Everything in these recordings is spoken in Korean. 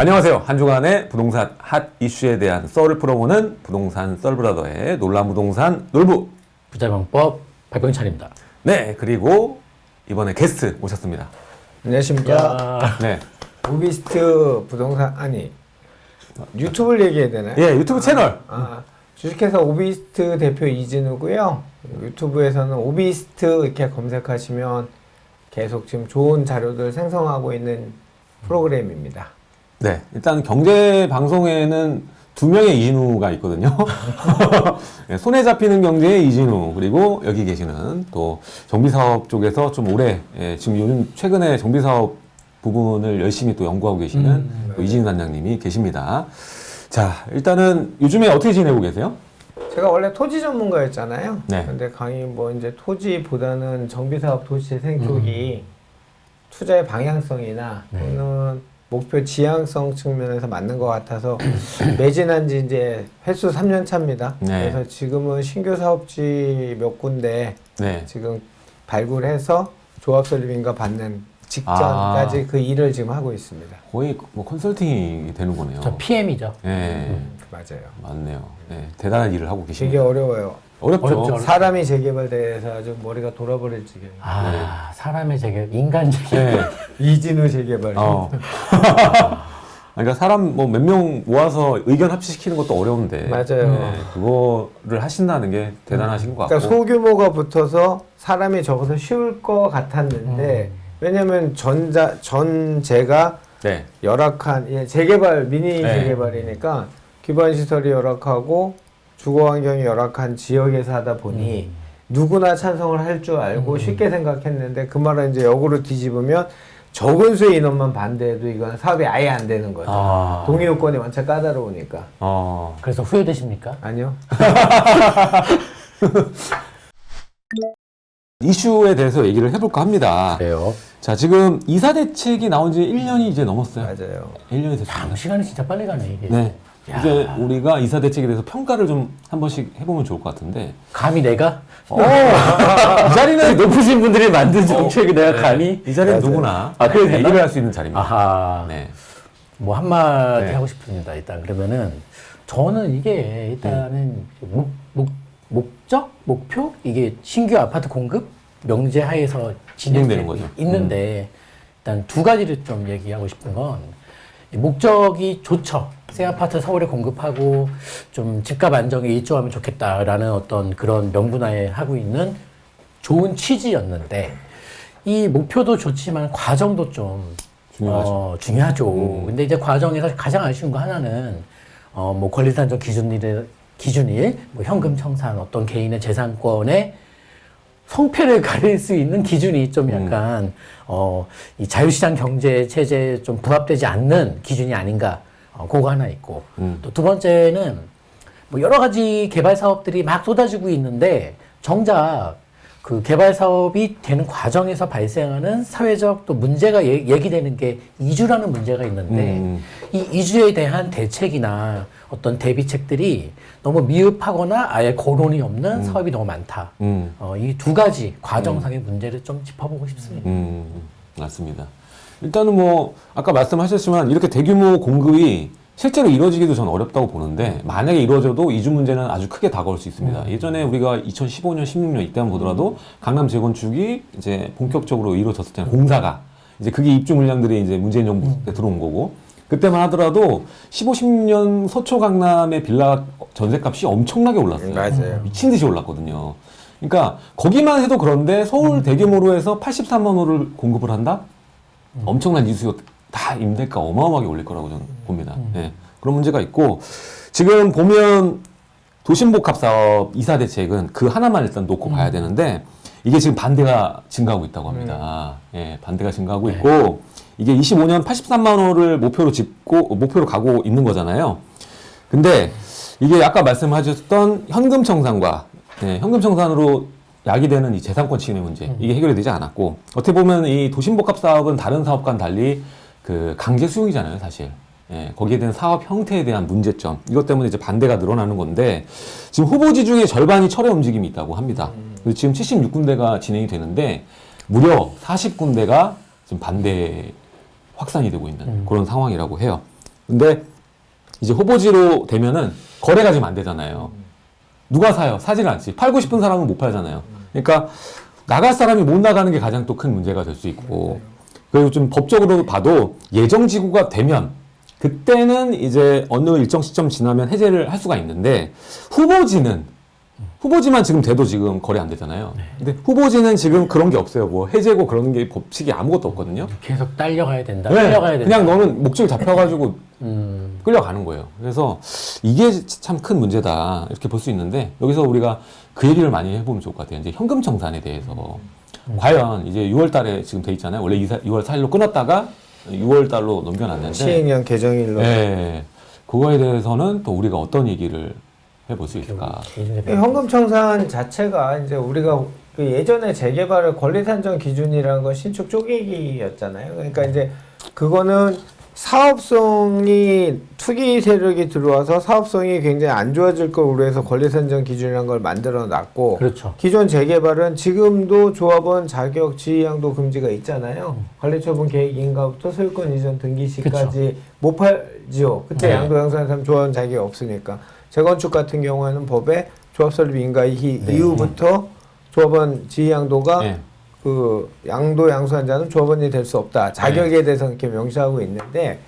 안녕하세요. 한 주간의 부동산 핫 이슈에 대한 썰을 풀어보는 부동산 썰브라더의 놀란 부동산 놀부. 부자방법 박병찬입니다. 네, 그리고 이번에 게스트 모셨습니다. 안녕하십니까. 야, 네. 오비스트 부동산 아니 유튜브를 얘기해야 되나요? 예, 유튜브 채널. 아, 주식회사 오비스트 대표 이진우고요. 유튜브에서는 오비스트 이렇게 검색하시면 계속 지금 좋은 자료들 생성하고 있는 프로그램입니다. 네, 일단 경제 방송에는 두 명의 이진우가 있거든요. 네, 손에 잡히는 경제의 이진우 그리고 여기 계시는 또 정비사업 쪽에서 좀 오래 예, 지금 요즘 최근에 정비사업 부분을 열심히 또 연구하고 계시는 음, 또 이진우 단장님이 계십니다. 자, 일단은 요즘에 어떻게 지내고 계세요? 제가 원래 토지 전문가였잖아요. 네. 근데 강의 뭐 이제 토지보다는 정비사업 도시재생 쪽이 투자의 방향성이나 네. 또는 목표 지향성 측면에서 맞는 것 같아서 매진한 지 이제 횟수 3년 차입니다. 네. 그래서 지금은 신규 사업지 몇 군데 네. 지금 발굴해서 조합 설립인가 받는 직전까지 아. 그 일을 지금 하고 있습니다. 거의 뭐 컨설팅이 되는 거네요. 저 PM이죠. 예, 맞아요. 맞네요. 예, 대단한 일을 하고 되게 계십니다. 어려워요. 어렵죠. 어렵죠. 사람이 재개발돼서 아주 머리가 돌아버릴 지경. 아, 사람의 재결, 인간 재결. 네. 이진우 재개발. 어. 그러니까 사람 뭐 몇 명 모아서 의견 합치시키는 것도 어려운데 맞아요. 네, 그거를 하신다는 게 대단하신 것 같고 그러니까 소규모가 붙어서 사람이 적어서 쉬울 것 같았는데 왜냐면 전자 전제가 네. 열악한 예, 재개발 미니 네. 재개발이니까 기반 시설이 열악하고 주거 환경이 열악한 지역에서 하다 보니 음. 누구나 찬성을 할 줄 알고 음. 쉽게 생각했는데 그 말을 이제 역으로 뒤집으면 적은 수의 인원만 반대해도 이건 사업이 아예 안 되는 거죠. 아. 동의 요건이 완전 까다로우니까. 어. 그래서 후회되십니까? 아니요. 이슈에 대해서 얘기를 해볼까 합니다. 그래요. 자, 지금 이사 대책이 나온 지 1년이 이제 넘었어요. 맞아요. 1년이 참, 됐습니다. 시간이 진짜 빨리 가네, 이게. 네. 야. 이제 우리가 이사 대책에 대해서 평가를 좀 한 번씩 해보면 좋을 것 같은데. 감히 내가? 어, 이 자리는 높으신 분들이 만든 정책이 내가 감히? 이 자리는 맞아요. 누구나 아, 그래도 네, 되나? 얘기를 할 수 있는 자리입니다. 아하. 네. 뭐 한마디 네. 하고 싶습니다. 일단 그러면은 저는 이게 일단은 목, 목, 목적, 목표 이게 신규 아파트 공급 명제 하에서 진행되는 거죠. 음. 있는데 일단 두 가지를 좀 얘기하고 싶은 건이 목적이 좋죠. 새 아파트 서울에 공급하고 좀 집값 안정에 일조하면 좋겠다라는 어떤 그런 명분하에 하고 있는 좋은 취지였는데 이 목표도 좋지만 과정도 좀 중요하죠. 어, 중요하죠. 음. 근데 이제 과정에서 가장 아쉬운 거 하나는 어, 뭐 권리산정 기준일, 기준일, 뭐 현금 청산, 어떤 개인의 재산권에 성패를 가릴 수 있는 기준이 좀 약간 어, 이 자유시장 경제 체제에 좀 부합되지 않는 기준이 아닌가. 어, 그거 하나 있고 음. 또두 번째는 뭐 여러 가지 개발 사업들이 막 쏟아지고 있는데 정작 그 개발 사업이 되는 과정에서 발생하는 사회적 또 문제가 얘- 얘기되는 게 이주라는 문제가 있는데 음. 이 이주에 대한 대책이나 어떤 대비책들이 너무 미흡하거나 아예 거론이 없는 사업이 너무 많다. 음. 어, 이 두 가지 과정상의 문제를 좀 짚어보고 싶습니다. 음, 맞습니다. 일단은 뭐 아까 말씀하셨지만 이렇게 대규모 공급이 실제로 이루어지기도 전 어렵다고 보는데 만약에 이루어져도 이주 문제는 아주 크게 다가올 수 있습니다. 예전에 우리가 2015년, 16년 이때만 보더라도 강남 재건축이 이제 본격적으로 이루어졌었잖아요. 공사가 이제 그게 입주 물량들이 이제 문재인 정부 때 들어온 거고 그때만 하더라도 15, 16년 서초 강남의 빌라 전세값이 엄청나게 올랐어요. 맞아요. 미친 듯이 올랐거든요. 그러니까 거기만 해도 그런데 서울 대규모로 해서 83만 호를 공급을 한다? 엄청난 이수요 다 임대가 어마어마하게 올릴 거라고 저는 봅니다. 예. 그런 문제가 있고 지금 보면 도심복합 사업 이사 대책은 그 하나만 일단 놓고 봐야 되는데 이게 지금 반대가 증가하고 있다고 합니다. 예, 반대가 증가하고 있고 이게 25년 83만 호를 목표로 짚고 목표로 가고 있는 거잖아요. 근데 이게 아까 말씀하셨던 현금 청산과 예, 현금 청산으로 야기되는 이 재산권 침해 문제 이게 해결이 되지 않았고 어떻게 보면 이 도심복합 사업은 다른 사업과는 달리 그 강제 수용이잖아요, 사실. 예, 거기에 대한 사업 형태에 대한 문제점 이것 때문에 이제 반대가 늘어나는 건데 지금 후보지 중에 절반이 철회 움직임이 있다고 합니다. 그래서 지금 76군데가 진행이 되는데 무려 40군데가 지금 반대 확산이 되고 있는 그런 상황이라고 해요. 근데 이제 후보지로 되면은 거래가 지금 안 되잖아요. 누가 사요? 사지를 않지. 팔고 싶은 사람은 못 팔잖아요. 그러니까 나갈 사람이 못 나가는 게 가장 또 큰 문제가 될 수 있고 그리고 좀 법적으로 봐도 예정지구가 되면 그때는 이제 어느 일정 시점 지나면 해제를 할 수가 있는데 후보지는 후보지만 지금 돼도 지금 거래 안 되잖아요. 근데 후보지는 지금 그런 게 없어요. 뭐 해제고 그런 게 법칙이 아무것도 없거든요. 계속 딸려가야 된다. 네, 딸려가야 된다. 그냥 너는 목줄 잡혀가지고 음, 끌려가는 거예요. 그래서 이게 참 큰 문제다 이렇게 볼 수 있는데 여기서 우리가 그 얘기를 많이 해보면 좋을 것 같아요. 이제 현금 청산에 대해서 과연 이제 6월달에 지금 돼 있잖아요. 원래 6월 4일로 끊었다가 6월달로 넘겨놨는데 시행령 개정일로 네, 그거에 대해서는 또 우리가 어떤 얘기를 해볼 수 있을까? 현금 청산 자체가 이제 우리가 그 예전에 재개발을 권리 산정 기준이라는 건 신축 쪼개기였잖아요. 그러니까 이제 그거는 사업성이 투기 세력이 들어와서 사업성이 굉장히 안 좋아질 걸 우려해서 권리 산정 기준이라는 걸 만들어 놨고 그렇죠. 기존 재개발은 지금도 조합원 자격 지휘양도 금지가 있잖아요. 관리처분 계획 인가부터 소유권 이전 등기 시까지 못 팔지요. 그때 네. 양도 양산삼 조합원 자격이 없으니까 재건축 같은 경우에는 법에 조합 설립 인가 이, 네. 이후부터 조합원 지휘양도가 네. 그 양도 양수한 자는 조합원이 될 수 없다. 네. 자격에 대해서 이렇게 명시하고 있는데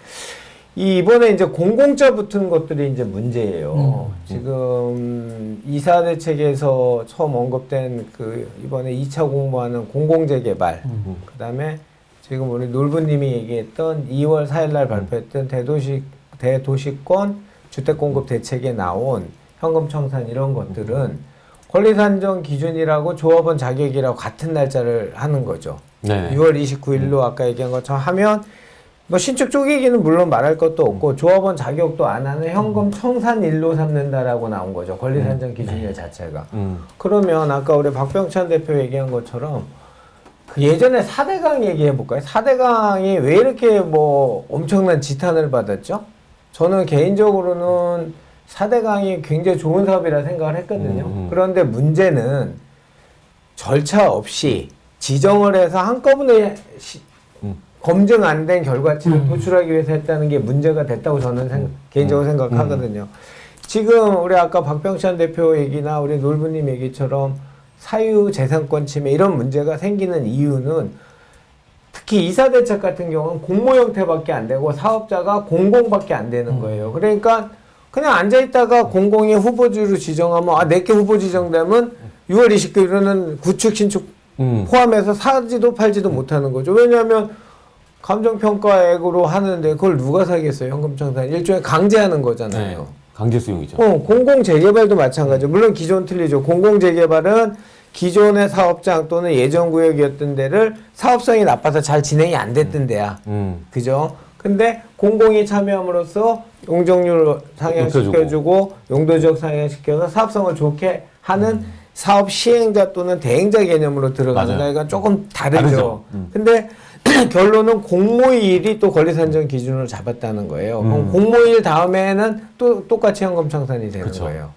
이 이번에 이제 공공자 붙은 것들이 이제 문제예요. 음. 지금 이사 대책에서 처음 언급된 그 이번에 2차 공모하는 공공재 개발, 음. 그다음에 지금 우리 놀부님이 얘기했던 2월 4일 날 발표했던 대도시 대도시권 주택 공급 대책에 나온 현금 청산 이런 것들은 권리 산정 기준이라고 조합원 자격이라고 같은 날짜를 하는 거죠. 네. 6월 29일로 아까 얘기한 것처럼 하면 뭐 신축 쪼개기는 물론 말할 것도 없고 조합원 자격도 안 하는 현금 청산 일로 삼는다라고 나온 거죠. 권리 산정 기준일 자체가. 음. 그러면 아까 우리 박병찬 대표 얘기한 것처럼 그 예전에 4대강 얘기해 볼까요? 4대강이 왜 이렇게 뭐 엄청난 지탄을 받았죠? 저는 개인적으로는 4대강이 굉장히 좋은 사업이라 생각을 했거든요. 음, 음. 그런데 문제는 절차 없이 지정을 해서 한꺼번에 시- 음. 검증 안 된 결과치를 도출하기 위해서 했다는 게 문제가 됐다고 저는 생- 음. 개인적으로 생각하거든요. 지금 우리 아까 박병찬 대표 얘기나 우리 놀부님 얘기처럼 사유 재산권 침해 이런 문제가 생기는 이유는 특히 이사 대책 같은 경우는 공모 형태밖에 안 되고 사업자가 공공밖에 안 되는 음. 거예요. 그러니까 그냥 앉아 있다가 공공이 후보지로 지정하면 아 내게 후보 지정되면 6월 29일에는 구축 신축 음. 포함해서 사지도 팔지도 못하는 거죠. 왜냐하면 감정평가액으로 하는데 그걸 누가 사겠어요? 현금청산 일종의 강제하는 네. 거잖아요. 강제 수용이죠. 어, 공공 재개발도 마찬가지죠. 물론 기존 틀리죠. 공공 재개발은 기존의 사업장 또는 예정 구역이었던 데를 사업성이 나빠서 잘 진행이 안 됐던 데야. 음. 그죠? 근데 공공이 참여함으로써 용적률 상향시켜주고 용도 지역 상향시켜서 사업성을 좋게 하는 사업 시행자 또는 대행자 개념으로 들어가는. 거니까 조금 다르죠. 다르죠. 음. 근데 결론은 공모일이 또 권리산정 기준으로 잡았다는 거예요. 그럼 음. 공모일 다음에는 또 똑같이 현금 청산이 되는 그쵸. 거예요.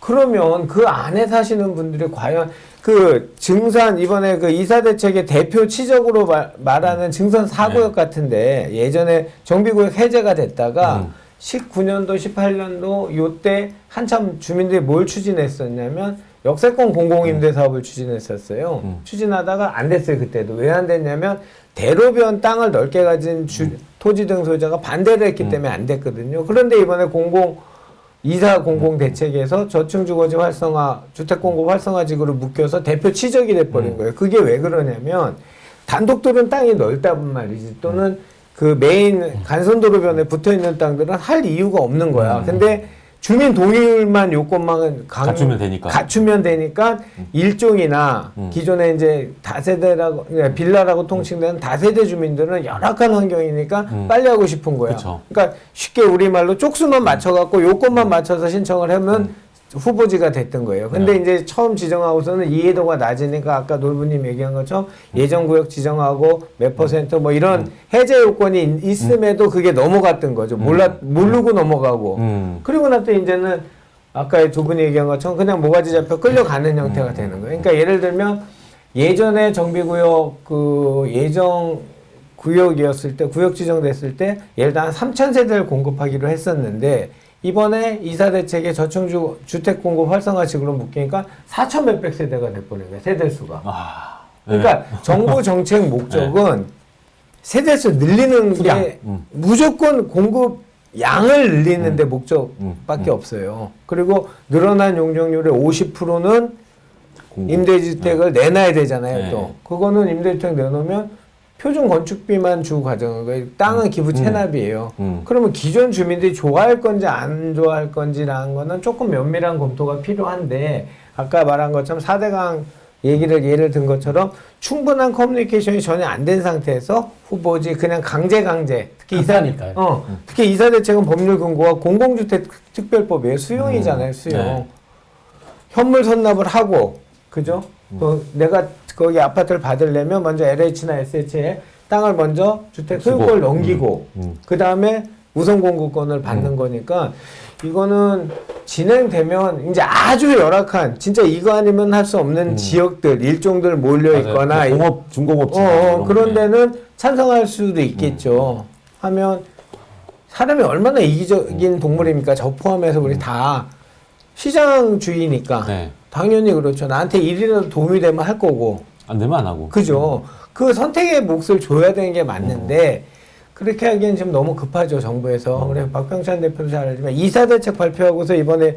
그러면 그 안에 사시는 분들이 과연 그 증산 이번에 그 이사 대책의 대표 치적으로 말, 말하는 증산 사구역 네. 같은데 예전에 정비구역 해제가 됐다가 음. 19년도 18년도 요때 한참 주민들이 뭘 추진했었냐면 역세권 공공임대 사업을 추진했었어요. 음. 추진하다가 안 됐어요 그때도 왜 안 됐냐면 대로변 땅을 넓게 가진 주, 토지 등 소유자가 반대를 했기 음. 때문에 안 됐거든요. 그런데 이번에 공공 이사 공공 대책에서 저층 주거지 활성화 주택 공급 활성화직으로 묶여서 대표 치적이 돼버린 거예요. 그게 왜 그러냐면 단독들은 땅이 넓다는 말이지 또는 그 메인 간선도로변에 붙어 있는 땅들은 할 이유가 없는 거야. 음. 근데 주민 동의율만 요건만 강- 갖추면 되니까. 갖추면 되니까 일종이나 음. 기존에 이제 다세대라고 그러니까 빌라라고 통칭되는 다세대 주민들은 열악한 환경이니까 음. 빨리 하고 싶은 거야. 그쵸. 그러니까 쉽게 우리 말로 쪽수만 맞춰 갖고 요건만 맞춰서 신청을 하면 후보지가 됐던 거예요. 근데 네. 이제 처음 지정하고서는 이해도가 낮으니까 아까 놀부님 얘기한 것처럼 예정구역 지정하고 몇 퍼센트 뭐 이런 해제 요건이 있- 있음에도 그게 넘어갔던 거죠. 몰라 모르고 넘어가고. 음. 그리고 나서 이제는 아까 두 분이 얘기한 것처럼 그냥 모가지 잡혀 끌려가는 형태가 되는 거예요. 그러니까 예를 들면 예전에 정비구역 그 예정 구역이었을 때 구역 지정됐을 때 예를 들어 한 3천 세대를 공급하기로 했었는데 이번에 이사 대책에 저층주 주택 공급 활성화 식으로 묶이니까 4천 몇백 세대가 돼버린 거예요 세대 수가. 아, 네. 그러니까 정부 정책 목적은 세대 수 늘리는 수량. 게 음. 무조건 공급 양을 늘리는데 목적밖에 음. 없어요. 그리고 늘어난 용적률의 50%는 공급. 임대주택을 내놔야 되잖아요. 네. 또 그거는 임대주택 내놓으면 표준 건축비만 주고 거예요. 땅은 기부 체납이에요. 음. 그러면 기존 주민들이 좋아할 건지 안 좋아할 건지라는 거는 조금 면밀한 검토가 필요한데 아까 말한 것처럼 4대강 얘기를 예를 든 것처럼 충분한 커뮤니케이션이 전혀 안 된 상태에서 후보지 그냥 강제 강제 특히 이사 급하니까요. 어 특히 이사 대책은 법률 근거가 공공주택 특별법이에요 수용이잖아요 수용 네. 현물 선납을 하고 그죠? 또 내가 거기 아파트를 받으려면 먼저 LH나 SH에 땅을 먼저 주택. 소유권을 넘기고 음, 음. 그 다음에 우선 공급권을 받는 거니까 이거는 진행되면 이제 아주 열악한 진짜 이거 아니면 할 수 없는 지역들 일종들 몰려. 있거나 그 공업 중공업 어, 어, 그런 데는 찬성할 수도 있겠죠. 하면 사람이 얼마나 이기적인 동물입니까? 저 포함해서 우리 다 시장주의니까 네. 당연히 그렇죠. 나한테 일이라도 도움이 되면 할 거고. 안 되면 안 하고. 그죠. 그 선택의 몫을 줘야 되는 게 맞는데 그렇게 하기엔 지금 너무 급하죠 정부에서 우리 박병찬 대표도 잘 알지만 이사 대책 발표하고서 이번에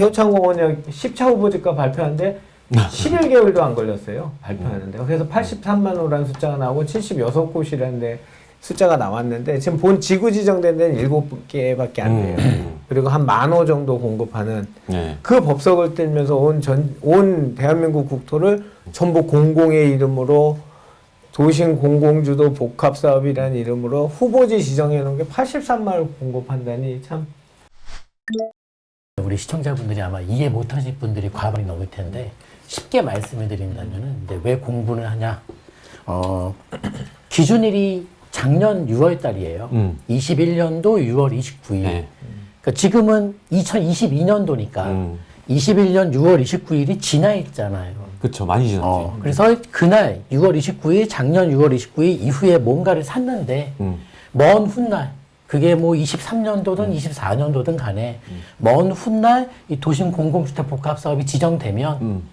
효창공원역 10차 후보지가 발표하는데 11개월도 안 걸렸어요 발표하는데 그래서 83만 호라는 숫자가 나오고 76곳이라는데 숫자가 나왔는데 지금 본 지구 지정된 데는 7개밖에 안 돼요 음. 그리고 한 만 호 정도 공급하는 네. 그 법석을 떼면서 온 전, 온 대한민국 국토를 전부 공공의 이름으로 도심 공공주도 복합 사업이라는 이름으로 후보지 지정해 놓은 게 83만을 공급한다니 참 우리 시청자분들이 아마 이해 못하실 분들이 과반이 넘을 텐데 쉽게 말씀을 드린다면은 이제 왜 공부를 하냐? 어, 기준일이 작년 6월 달이에요. 음. 21년도 6월 29일. 네. 그러니까 지금은 2022년도니까 음. 21년 6월 29일이 지나 있잖아요. 그쵸. 많이 지났지. 어, 그래서 그날 6월 29일, 작년 6월 29일 이후에 뭔가를 샀는데 음. 먼 훗날 그게 뭐 23년도든 24년도든 간에 먼 훗날 이 도심 공공주택 복합 사업이 지정되면 음.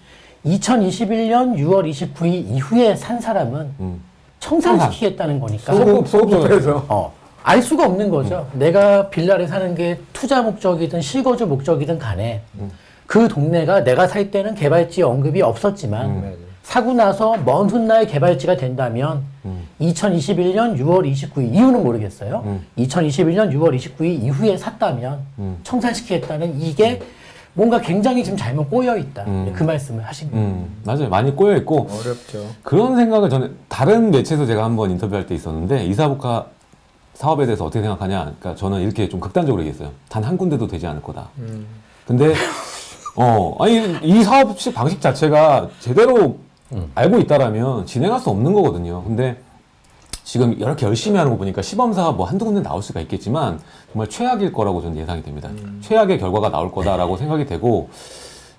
2021년 6월 29일 이후에 산 사람은 음. 청산시키겠다는 거니까 소급, 소급해서. 어. 어, 알 수가 없는 거죠. 내가 빌라를 사는 게 투자 목적이든 실거주 목적이든 간에 그 동네가 내가 살 때는 개발지 언급이 없었지만 사고 나서 먼 훗날 개발지가 된다면 2021년 6월 29일 이유는 모르겠어요. 음. 2021년 6월 29일 이후에 샀다면 음. 청산시키겠다는 이게 뭔가 굉장히 지금 잘못 꼬여 있다. 음. 그 말씀을 하신 거예요. 음. 맞아요. 많이 꼬여 있고. 어렵죠. 그런 생각을 저는 다른 매체에서 제가 한번 인터뷰할 때 있었는데 이사복합 사업에 대해서 어떻게 생각하냐. 그러니까 저는 이렇게 좀 극단적으로 얘기했어요. 단 한 군데도 되지 않을 거다. 음. 근데 어 아니 이 사업식 방식 자체가 제대로 알고 있다라면 진행할 수 없는 거거든요. 근데 지금 이렇게 열심히 하는 거 보니까 시범사가 뭐 한두 군데 나올 수가 있겠지만 정말 최악일 거라고 저는 예상이 됩니다. 최악의 결과가 나올 거다라고 생각이 되고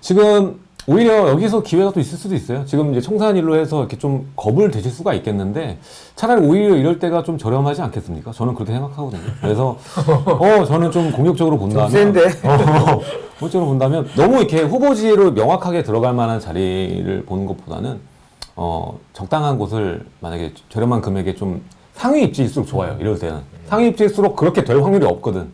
지금 오히려 여기서 기회가 또 있을 수도 있어요. 지금 이제 청산일로 해서 이렇게 좀 겁을 드실 수가 있겠는데 차라리 오히려 이럴 때가 좀 저렴하지 않겠습니까? 저는 그렇게 생각하거든요. 그래서 어 저는 좀 공격적으로 본다면 센데. 어, 공격적으로 본다면 너무 이렇게 후보지로 명확하게 들어갈 만한 자리를 보는 것보다는 어 적당한 곳을 만약에 저렴한 금액에 좀 상위 입지일수록 좋아요. 이럴 때는 상위 입지일수록 그렇게 될 확률이 없거든.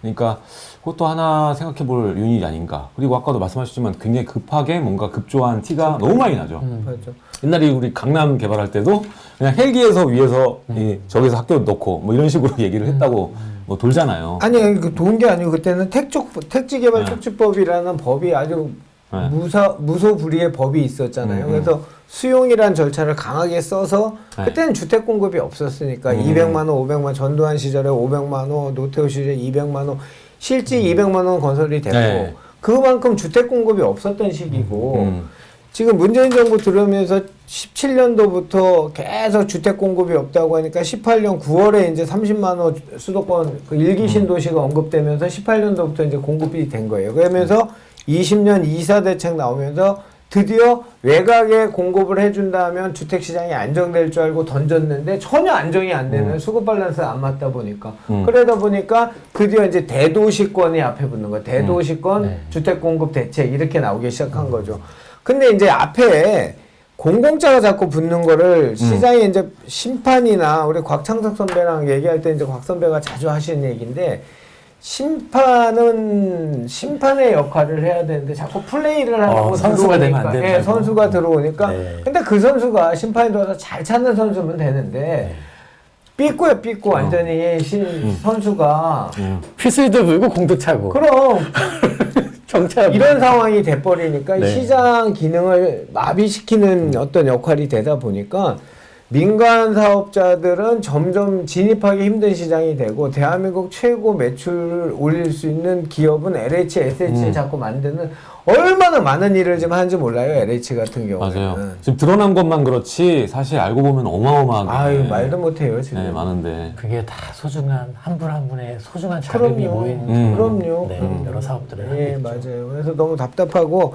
그러니까 그것도 하나 생각해 볼 유닛이 아닌가. 그리고 아까도 말씀하셨지만 굉장히 급하게 뭔가 급조한 티가 너무 많이 나죠. 맞죠. 옛날에 우리 강남 개발할 때도 그냥 헬기에서 위에서 이 저기서 학교 넣고 뭐 이런 식으로 얘기를 했다고 뭐 돌잖아요. 아니 그 도운 게 아니고 그때는 택촉 택지 개발 촉진법이라는 법이 아주 네. 무사 무소불위의 법이 있었잖아요. 음, 음. 그래서 수용이란 절차를 강하게 써서 네. 그때는 주택 공급이 없었으니까 음. 200만 원, 500만 원, 전두환 시절에 500만 원, 노태우 시절에 200만 원, 실제 200만 원 건설이 음. 네. 그만큼 주택 공급이 없었던 시기고 음. 지금 문재인 정부 들어오면서 17년도부터 계속 주택 공급이 없다고 하니까 18년 9월에 이제 30만 호 수도권 그 일기 신도시가 언급되면서 18년도부터 이제 공급이 된 거예요. 그러면서 20년 이사 대책 나오면서 드디어 외곽에 공급을 해준다면 주택 시장이 안정될 줄 알고 던졌는데 전혀 안정이 안 되는 수급 밸런스가 안 맞다 보니까 음. 그러다 보니까 드디어 이제 대도시권이 앞에 붙는 거야. 대도시권 네. 주택 공급 대책 이렇게 나오기 시작한 거죠. 근데 이제 앞에 공공자가 자꾸 붙는 거를 시장에 이제 심판이나 우리 곽창석 선배랑 얘기할 때 이제 곽 선배가 자주 하시는 얘기인데 심판은 심판의 역할을 해야 되는데 자꾸 플레이를 하고 어, 선수가 되면 안 들어오니까 된다고. 예, 선수가 들어오니까 네. 근데 그 선수가 심판이 들어와서 잘 찾는 선수면 되는데 삐꾸야 삐꾸 완전히 신 선수가 음. 휘슬도 불고 공도 차고. 그럼 정찰. 이런 상황이 돼버리니까 네. 시장 기능을 마비시키는 어떤 역할이 되다 보니까 민간 사업자들은 점점 진입하기 힘든 시장이 되고 대한민국 최고 매출 올릴 수 있는 기업은 LH, SH를 음. 자꾸 만드는 얼마나 많은 일을 지금 하는지 몰라요 LH 같은 경우는. 맞아요. 지금 드러난 것만 그렇지 사실 알고 보면 어마어마하게 아유 말도 못해요 지금. 네, 많은데 그게 다 소중한 한 분 한 분의 소중한 자금이 그럼요. 모인 음. 그럼요. 네, 음. 여러 사업들을 예, 하고 있죠. 맞아요. 그래서 너무 답답하고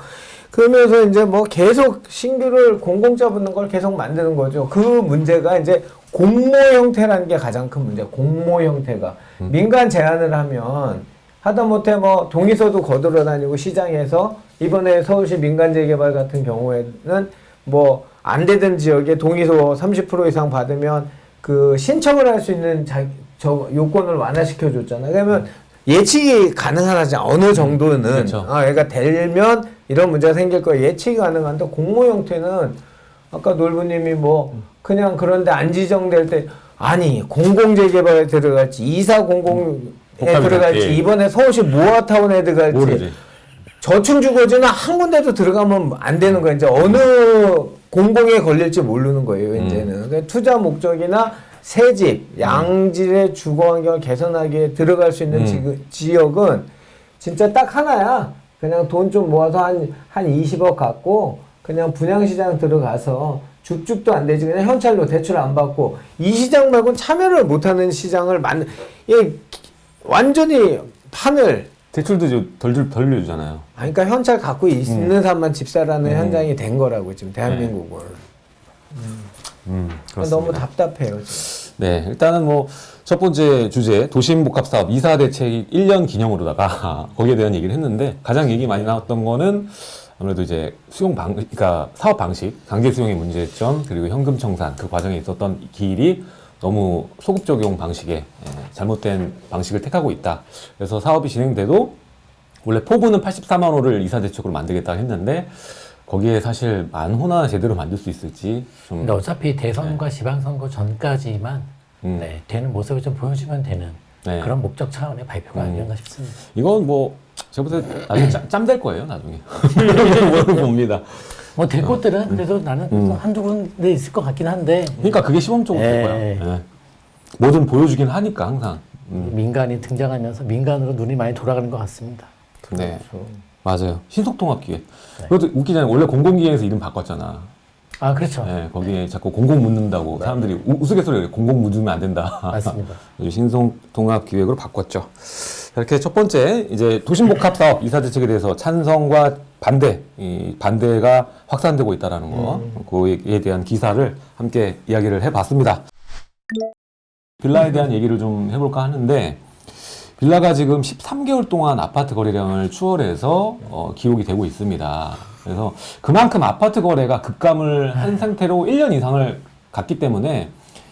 그러면서 이제 뭐 계속 신규를 공공자 붙는 걸 계속 만드는 거죠. 그 문제가 이제 공모 형태라는 게 가장 큰 문제. 공모 형태가 민간 제안을 하면 하다못해 뭐 동의서도 거들어 다니고 시장에서 이번에 서울시 민간 재개발 같은 경우에는 뭐 안 되던 지역에 동의서 30% 이상 받으면 그 신청을 할 수 있는 자, 저 요건을 완화시켜 줬잖아요. 그러면 예측이 가능하지 어느 정도는 그렇죠. 아, 얘가 되면 이런 문제가 생길 거예요. 예측이 가능한데 공모 형태는 아까 놀부님이 뭐 그냥 그런데 안 지정될 때 아니 공공재개발에 들어갈지 이사 공공에 복합이 들어갈지 될지. 이번에 서울시 모아타운에 들어갈지 모르지. 저층주거지는 한 군데도 들어가면 안 되는 거예요. 이제 어느 공공에 걸릴지 모르는 거예요. 음. 이제는 그러니까 투자 목적이나 새집, 양질의 주거 환경을 개선하기에 들어갈 수 있는 음. 지, 지역은 진짜 딱 하나야. 그냥 돈 좀 모아서 한, 한 20억 갖고 그냥 분양시장 들어가서 줍줍도 안 되지. 그냥 현찰로 대출 안 받고 이 시장 말고는 참여를 못하는 시장을 만, 예, 완전히 판을 대출도 덜, 줄- 덜 빌려주잖아요. 아, 그러니까 현찰 갖고 있는 사람만 집사라는 음. 현장이 된 거라고 지금 대한민국은 음, 그렇습니다. 너무 답답해요. 지금. 네, 일단은 뭐 첫 번째 주제 도심복합사업 이사 대책 1년 기념으로다가 거기에 대한 얘기를 했는데 가장 얘기 많이 나왔던 거는 아무래도 이제 수용 방, 그러니까 사업 방식, 강제 수용의 문제점 그리고 현금 청산 그 과정에 있었던 길이 너무 소급 적용 방식에 예, 잘못된 방식을 택하고 있다. 그래서 사업이 진행돼도 원래 포부는 84만 호를 이사 대책으로 만들겠다 했는데 거기에 사실 만 호나 제대로 만들 수 있을지 좀 근데 어차피 대선과 지방선거 전까지만 음. 네, 되는 모습을 좀 보여주면 되는 네. 그런 목적 차원의 발표가 음. 아니었나 싶습니다. 이건 뭐 제가 볼 때 나중에 짬될 거예요 나중에 뭘 봅니다. 뭐 될 것들은 그래도 나는 음. 한두 군데 있을 것 같긴 한데 그러니까 그게 시범적으로 될 거야. 예. 예. 뭐든 보여주긴 하니까 항상. 음. 민간이 등장하면서 민간으로 눈이 많이 돌아가는 것 같습니다. 네 그렇죠. 맞아요. 신속통합 기획. 그것도 웃기잖아요. 원래 공공기획에서 이름 바꿨잖아. 아 그렇죠. 예, 거기에 자꾸 공공 묻는다고 사람들이 우- 우스갯소리로. 공공 묻으면 안 된다. 맞습니다. 신속통합 기획으로 바꿨죠. 자, 이렇게 첫 번째 이제 도심복합 사업 이사 대책에 대해서 찬성과 반대, 이 반대가 확산되고 있다라는 거, 그에 대한 기사를 함께 이야기를 해봤습니다. 빌라에 대한 얘기를 좀 해볼까 하는데 빌라가 지금 13개월 동안 아파트 거래량을 추월해서 어, 기록이 되고 있습니다. 그래서 그만큼 아파트 거래가 급감을 한 상태로 1년 이상을 갔기 때문에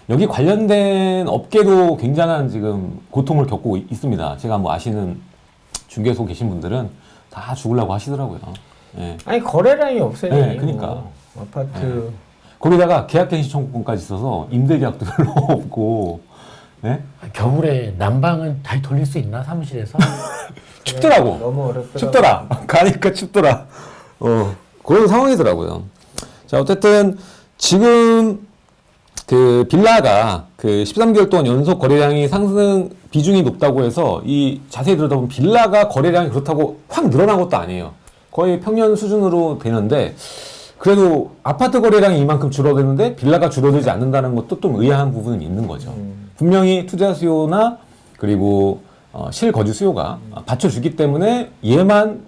여기 관련된 업계도 굉장한 지금 고통을 겪고 있- 있습니다. 제가 뭐 아시는 중개소 계신 분들은 다 죽으려고 하시더라고요. 예. 아니 거래량이 없으니 네, 그러니까. 뭐 아파트 거기다가 계약갱신 청구권까지 있어서 임대 계약도 별로 없고, 예? 아, 겨울에 난방은 잘 돌릴 수 있나 사무실에서? 춥더라고. 너무 어렵더라고. 춥더라. 가니까 춥더라. 어, 그런 상황이더라고요. 자, 어쨌든 지금 그 빌라가 그 13개월 동안 연속 거래량이 상승 비중이 높다고 해서 이 자세히 들여다보면 빌라가 거래량이 그렇다고 확 늘어난 것도 아니에요. 거의 평년 수준으로 되는데 그래도 아파트 거래량이 이만큼 줄어드는데 빌라가 줄어들지 않는다는 것도 좀 의아한 부분은 있는 거죠. 분명히 투자 수요나 그리고 어, 실거주 수요가 받쳐주기 때문에 얘만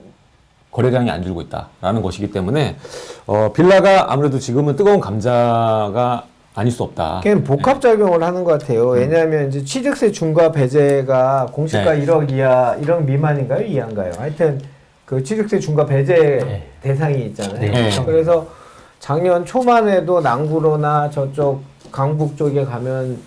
거래량이 안 줄고 있다라는 것이기 때문에 어, 빌라가 아무래도 지금은 뜨거운 감자가 아닐 수 없다. 그냥 복합 작용을 하는 것 같아요. 왜냐하면 이제 취득세 중과 배제가 공시가 네. 1억 이하, 1억 미만인가요, 이하인가요? 하여튼 그 취득세 중과 배제 네. 대상이 있잖아요. 네. 그래서 작년 초만 해도 남구로나 저쪽 강북 쪽에 가면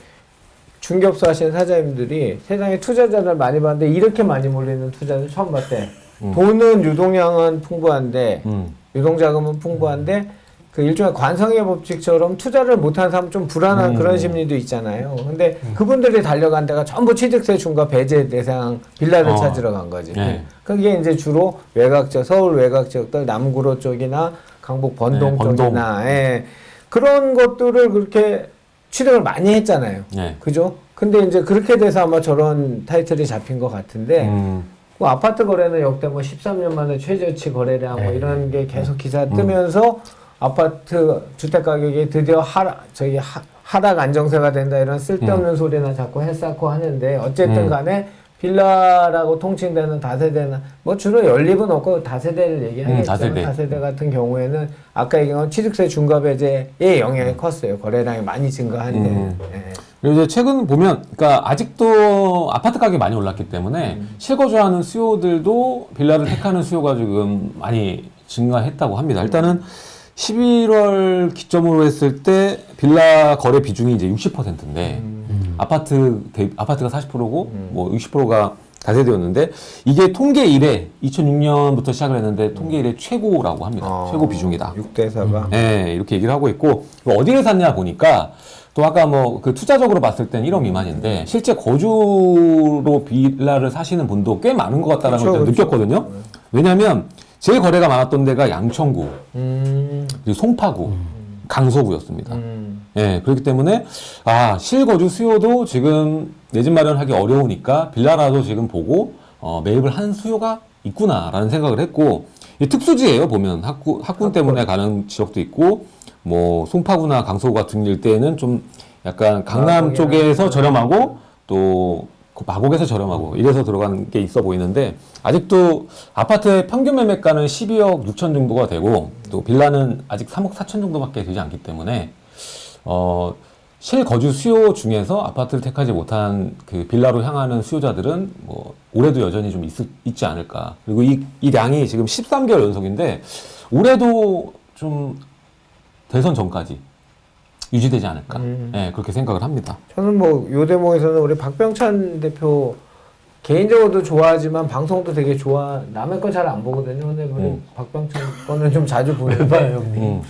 중개업소 하시는 사장님들이 세상에 투자자를 많이 봤는데 이렇게 많이 몰리는 투자를 처음 봤대. 돈은 유동량은 풍부한데 음. 유동자금은 풍부한데 그 일종의 관성의 법칙처럼 투자를 못하는 사람 좀 불안한 그런 심리도 있잖아요. 근데 그분들이 달려간 데가 전부 취득세 중과 배제 대상 빌라를 어. 찾으러 간 거지. 네. 그게 이제 주로 외곽 지 서울 외곽 지역들 남구로 쪽이나 강북 번동 네, 번동. 쪽이나 예. 그런 것들을 그렇게 취득을 많이 했잖아요. 네. 그죠? 근데 이제 그렇게 돼서 아마 저런 타이틀이 잡힌 것 같은데 음. 뭐 아파트 거래는 역대 뭐 13년 만에 최저치 거래량 뭐 네. 이런 게 계속 기사 뜨면서 아파트 주택 가격이 드디어 하락 저기 하, 하락 안정세가 된다 이런 쓸데없는 소리나 자꾸 했쌓고 하는데 어쨌든 음. 간에 빌라라고 통칭되는 다세대는 뭐 주로 연립은 없고 다세대를 얘기하겠죠. 음, 다세대. 다세대 같은 경우에는 아까 얘기한 취득세 중과 배제의 영향이 컸어요. 거래량이 많이 증가한 데. 음. 예. 그리고 이제 최근 보면, 그러니까 아직도 아파트 가격이 많이 올랐기 때문에 음. 실거주하는 수요들도 빌라를 택하는 수요가 지금 많이 증가했다고 합니다. 일단은 11월 기점으로 했을 때 빌라 거래 비중이 이제 60%인데 음. 아파트 대- 아파트가 40%고 뭐 60%가 다세대였는데 이게 통계 이래 2006년부터 시작을 했는데 통계 이래 최고라고 합니다. 어, 최고 비중이다. 6대 4가. 네, 이렇게 얘기를 하고 있고 어디를 샀냐 보니까 또 아까 뭐 그 투자적으로 봤을 땐 1억 미만인데 실제 거주로 빌라를 사시는 분도 꽤 많은 것 같다는 그쵸, 걸 그쵸. 느꼈거든요. 왜냐하면 제일 거래가 많았던 데가 양천구, 음. 그리고 송파구, 강서구였습니다. 음. 예, 그렇기 때문에 아 실거주 수요도 지금 내 집 마련하기 어려우니까 빌라라도 지금 보고 어, 매입을 하는 수요가 있구나라는 생각을 했고 이 특수지예요 보면 학구 학군 때문에 가는 지역도 있고 뭐 송파구나 강서구 같은 일대에는 좀 약간 강남 쪽에서 저렴하고 또그 마곡에서 저렴하고 이래서 들어가는 게 있어 보이는데 아직도 아파트의 평균 매매가는 12억 6천 정도가 되고 또 빌라는 아직 3억 4천 정도밖에 되지 않기 때문에 어, 실거주 수요 중에서 아파트를 택하지 못한 그 빌라로 향하는 수요자들은 뭐 올해도 여전히 좀 있, 있지 않을까. 그리고 이, 이 량이 지금 13개월 연속인데 올해도 좀 대선 전까지 유지되지 않을까. 음. 예, 그렇게 생각을 합니다. 저는 뭐 요 대목에서는 우리 박병찬 대표 개인적으로도 좋아하지만 방송도 되게 좋아 남의 거잘안 보거든요. 근데 음. 박병찬 거는 좀 자주 왜 보는데 봐요, 형님? 음.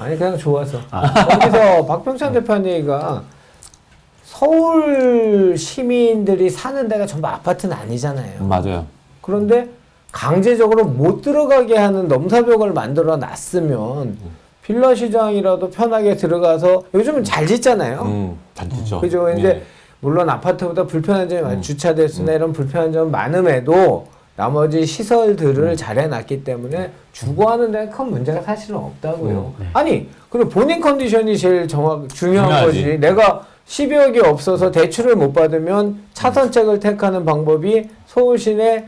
아니 그냥 좋아서 거기서 박병찬 대표 한 얘기가 서울 시민들이 사는 데가 전부 아파트는 아니잖아요. 맞아요. 그런데 강제적으로 못 들어가게 하는 넘사벽을 만들어 놨으면 빌라 시장이라도 편하게 들어가서 요즘은 잘 짓잖아요. 음, 단지죠. 그죠? 예. 근데 물론 아파트보다 불편한 점이 많 음. 주차 대수나 이런 불편한 점 많음에도 나머지 시설들을 음. 잘 해놨기 때문에 주거하는 데는 큰 문제가 사실은 없다고요. 음. 아니 그리고 본인 컨디션이 제일 정확 중요한 중요하지. 거지. 내가 12억이 없어서 대출을 못 받으면 차선책을 택하는 방법이 서울 시내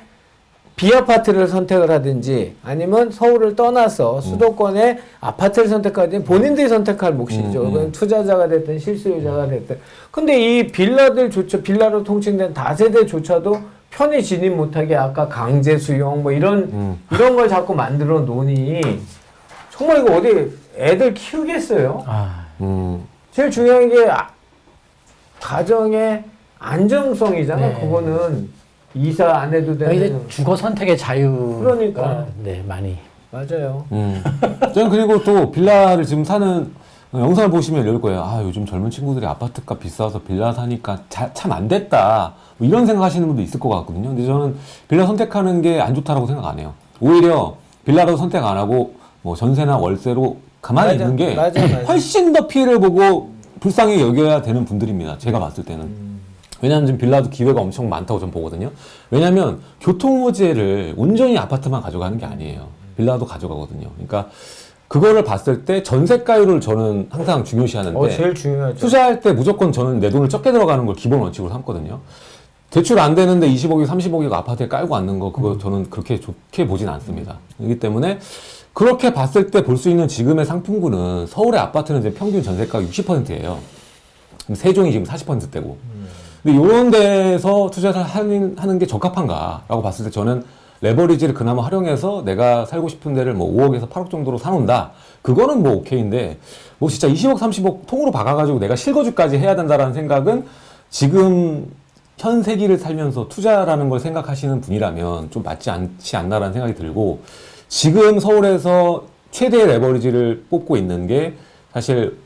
비아파트를 선택을 하든지 아니면 서울을 떠나서 수도권의 아파트를 선택하든지 본인들이 선택할 몫이죠. 음, 음. 그건 투자자가 됐든 실수요자가 됐든. 근데 이 빌라들조차 빌라로 통칭된 다세대조차도 편히 진입 못하게 아까 강제 수용 뭐 이런 음. 이런 걸 자꾸 만들어 놓으니 정말 이거 어디 애들 키우겠어요? 아, 음, 제일 중요한 게 아- 가정의 안정성이잖아. 네. 그거는 이사 안 해도 그러니까 이제 되는. 주거 선택의 자유가 그러니까. 네 많이 맞아요. 음. 저는 그리고 또 빌라를 지금 사는 어, 영상을 보시면 이럴 거예요. 아, 요즘 젊은 친구들이 아파트값 비싸서 빌라 사니까 참 안 됐다. 뭐 이런 생각 하시는 분도 있을 것 같거든요. 근데 저는 빌라 선택하는 게 안 좋다라고 생각 안 해요. 오히려 빌라로 선택 안 하고 뭐 전세나 월세로 가만히 맞아, 있는 게 맞아, 맞아. 훨씬 더 피해를 보고 불쌍히 여겨야 되는 분들입니다. 제가 봤을 때는. 왜냐하면 지금 빌라도 기회가 엄청 많다고 저는 보거든요. 왜냐하면 교통호재를 온전히 아파트만 가져가는 게 아니에요. 빌라도 가져가거든요. 그러니까 그거를 봤을 때 전세가율을 저는 항상 중요시하는데 어, 제일 중요하죠. 투자할 때 무조건 저는 내 돈을 적게 들어가는 걸 기본 원칙으로 삼거든요. 대출 안 되는데 20억이 30억이고 아파트에 깔고 앉는 거 그거 저는 그렇게 좋게 보진 않습니다. 그렇기 때문에 그렇게 봤을 때 볼 수 있는 지금의 상품군은 서울의 아파트는 이제 평균 전세가 60%예요. 세종이 지금 40%대고. 근데 이런 데서 투자를 하는, 하는 게 적합한가라고 봤을 때 저는 레버리지를 그나마 활용해서 내가 살고 싶은 데를 뭐 5억에서 8억 정도로 사놓는다. 그거는 뭐 오케이인데 뭐 진짜 20억, 30억 통으로 박아가지고 내가 실거주까지 해야 된다라는 생각은 지금 현 세기를 살면서 투자라는 걸 생각하시는 분이라면 좀 맞지 않지 않나라는 생각이 들고 지금 서울에서 최대의 레버리지를 뽑고 있는 게 사실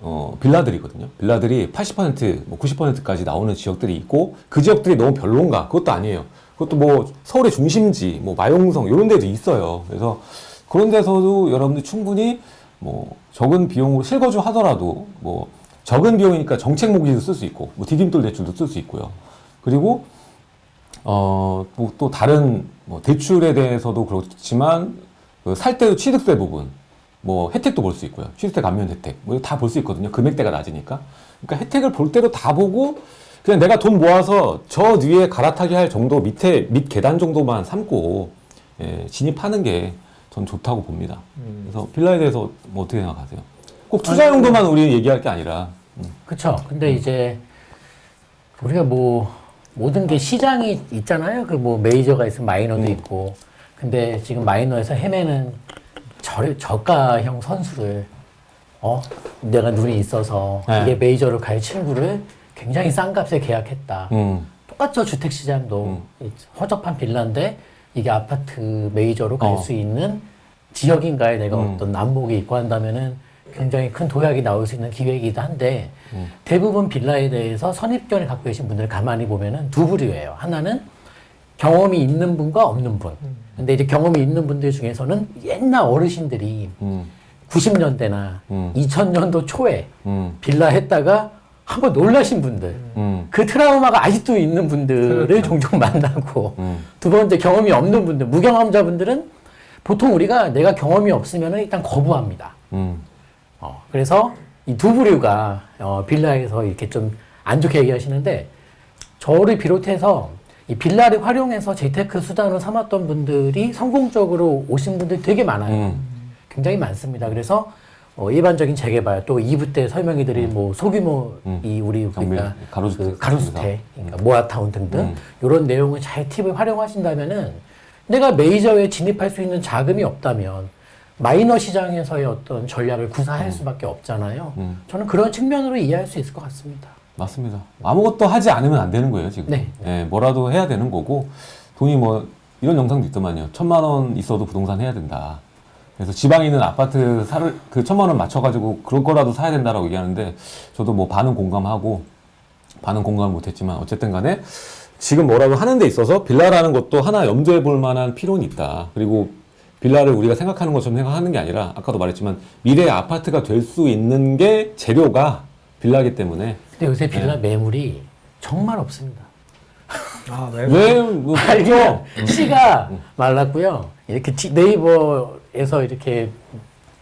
어, 빌라들이거든요. 빌라들이 80%, 뭐 90%까지 나오는 지역들이 있고 그 지역들이 너무 별론가? 그것도 아니에요. 그것도 뭐 서울의 중심지, 뭐 마용성 이런 데도 있어요. 그래서 그런 데서도 여러분들 충분히 뭐 적은 비용으로 실거주 하더라도 뭐 적은 비용이니까 정책 모기도 쓸 수 있고 뭐 디딤돌 대출도 쓸 수 있고요. 그리고 어, 뭐 또 다른 뭐 대출에 대해서도 그렇지만 그 살 때도 취득세 부분, 뭐 혜택도 볼 수 있고요. 취득세 감면 혜택, 뭐 다 볼 수 있거든요. 금액대가 낮으니까. 그러니까 혜택을 볼 때도 다 보고 그냥 내가 돈 모아서 저 위에 갈아타게 할 정도 밑에 밑 계단 정도만 삼고 예, 진입하는 게 전 좋다고 봅니다. 그래서 빌라에 대해서 뭐 어떻게 생각하세요? 꼭 투자 용도만 우리 얘기할 게 아니라 음. 그쵸. 근데 이제 우리가 뭐 모든 게 시장이 있잖아요. 그 뭐 메이저가 있으면 마이너도 음. 있고. 근데 지금 마이너에서 헤매는 저, 저가형 선수를 어 내가 눈이 있어서 네. 이게 메이저로 갈 친구를 굉장히 싼 값에 계약했다. 음, 똑같죠 주택 시장도 이 허접한 빌라인데 이게 아파트 메이저로 갈 어. 수 있는 지역인가에 내가 음. 어떤 남목이 있고 한다면은 굉장히 큰 도약이 나올 수 있는 기회이기도 한데 음. 대부분 빌라에 대해서 선입견을 갖고 계신 분들 가만히 보면은 두 부류예요. 하나는 경험이 있는 분과 없는 분. 근데 이제 경험이 있는 분들 중에서는 옛날 어르신들이 음, 90년대나 음. 2000년도 초에 음, 빌라 했다가 한번 놀라신 분들. 음, 그 트라우마가 아직도 있는 분들을 그렇죠. 종종 만나고 음. 두 번째 경험이 없는 분들 무경험자분들은 보통 우리가 내가 경험이 없으면 일단 거부합니다. 음. 어, 그래서 이 두 부류가 어, 빌라에서 이렇게 좀 안 좋게 얘기하시는데 저를 비롯해서 이 빌라를 활용해서 재테크 수단으로 삼았던 분들이 성공적으로 오신 분들이 되게 많아요. 음. 굉장히 많습니다. 그래서 어, 일반적인 재개발 또 2부 때 설명해 드린 뭐 소규모 음. 이 우리 우리가 가로주택 그 가로주택 그러니까 모아타운 등등 음. 이런 내용을 잘 팁을 활용하신다면은 내가 메이저에 진입할 수 있는 자금이 없다면 마이너 시장에서의 어떤 전략을 구사할 수밖에 없잖아요. 음. 저는 그런 측면으로 이해할 수 있을 것 같습니다. 맞습니다. 아무것도 하지 않으면 안 되는 거예요, 지금. 네. 예, 뭐라도 해야 되는 거고, 돈이 뭐, 이런 영상도 있더만요. 천만 원 있어도 부동산 해야 된다. 그래서 지방에 있는 아파트 사를, 그 천만 원 맞춰가지고 그런 거라도 사야 된다라고 얘기하는데, 저도 뭐 반은 공감하고, 반은 공감을 못했지만, 어쨌든 간에, 지금 뭐라도 하는 데 있어서 빌라라는 것도 하나 염두에 볼 만한 필요는 있다. 그리고 빌라를 우리가 생각하는 것처럼 생각하는 게 아니라, 아까도 말했지만, 미래의 아파트가 될 수 있는 게 재료가 빌라기 때문에, 근데 요새 빌라 네. 매물이 정말 없습니다. 아, 왜? 왜, 뭐, 그렇죠? 씨가 말랐고요. 이렇게 지- 네이버에서 이렇게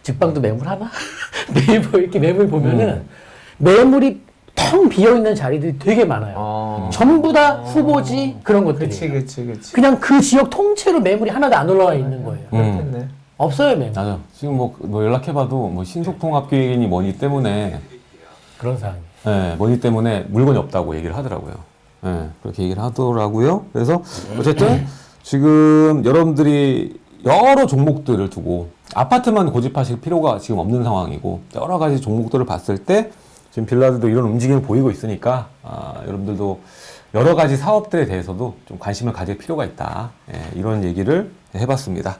직방도 매물 하나? 네이버 이렇게 매물 보면은 음. 매물이 텅 비어 있는 자리들이 되게 많아요. 어. 전부 다 후보지 그런 것들이. 그치, 그치, 그치. 그냥 그 지역 통째로 매물이 하나도 안 올라와 있는 거예요. 음. 그렇겠네. 없어요 매물. 맞아. 지금 뭐, 뭐 연락해봐도 뭐 신속통합 계획이니 뭐니 때문에, 그런 상황. 예, 뭐니 때문에 물건이 없다고 얘기를 하더라고요. 예, 그렇게 얘기를 하더라고요. 그래서 어쨌든 지금 여러분들이 여러 종목들을 두고 아파트만 고집하실 필요가 지금 없는 상황이고 여러 가지 종목들을 봤을 때 지금 빌라들도 이런 움직임을 보이고 있으니까 아, 여러분들도 여러 가지 사업들에 대해서도 좀 관심을 가질 필요가 있다. 예, 이런 얘기를 해봤습니다.